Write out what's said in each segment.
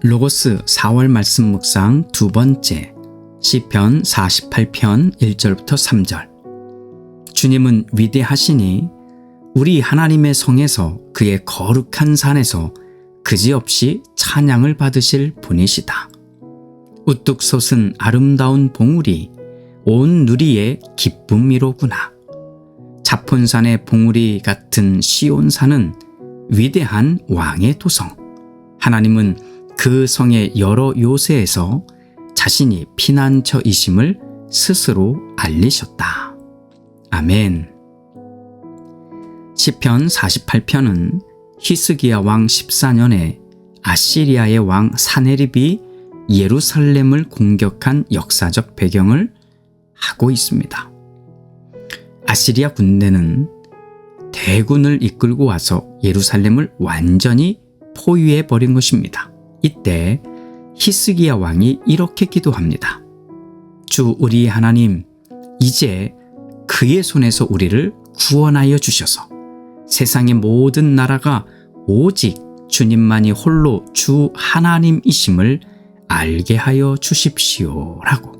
로고스 4월 말씀 묵상 두 번째 시편 48편 1절부터 3절 주님은 위대하시니 우리 하나님의 성에서 그의 거룩한 산에서 그지없이 찬양을 받으실 분이시다. 우뚝 솟은 아름다운 봉우리 온 누리의 기쁨이로구나. 자폰산의 봉우리 같은 시온산은 위대한 왕의 도성. 하나님은 그 성의 여러 요새에서 자신이 피난처이심을 스스로 알리셨다. 아멘. 시편 48편은 히스기야 왕 14년에 아시리아의 왕 사네립이 예루살렘을 공격한 역사적 배경을 하고 있습니다. 아시리아 군대는 대군을 이끌고 와서 예루살렘을 완전히 포위해 버린 것입니다. 이때 히스기야 왕이 이렇게 기도합니다. 주 우리 하나님, 이제 그의 손에서 우리를 구원하여 주셔서 세상의 모든 나라가 오직 주님만이 홀로 주 하나님이심을 알게 하여 주십시오. 라고.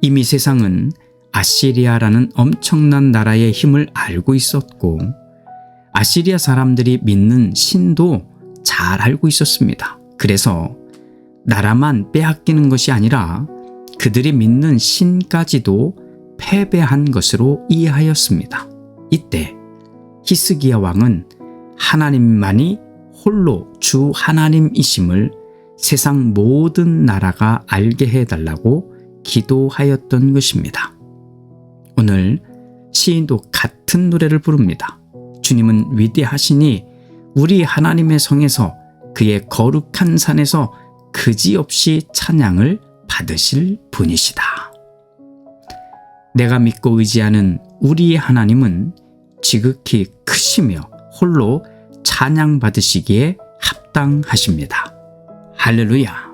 이미 세상은 아시리아라는 엄청난 나라의 힘을 알고 있었고, 아시리아 사람들이 믿는 신도 잘 알고 있었습니다. 그래서 나라만 빼앗기는 것이 아니라 그들이 믿는 신까지도 패배한 것으로 이해하였습니다. 이때 히스기야 왕은 하나님만이 홀로 주 하나님이심을 세상 모든 나라가 알게 해달라고 기도하였던 것입니다. 오늘 시인도 같은 노래를 부릅니다. 주님은 위대하시니 우리 하나님의 성에서 그의 거룩한 산에서 그지없이 찬양을 받으실 분이시다. 내가 믿고 의지하는 우리의 하나님은 지극히 크시며 홀로 찬양 받으시기에 합당하십니다. 할렐루야.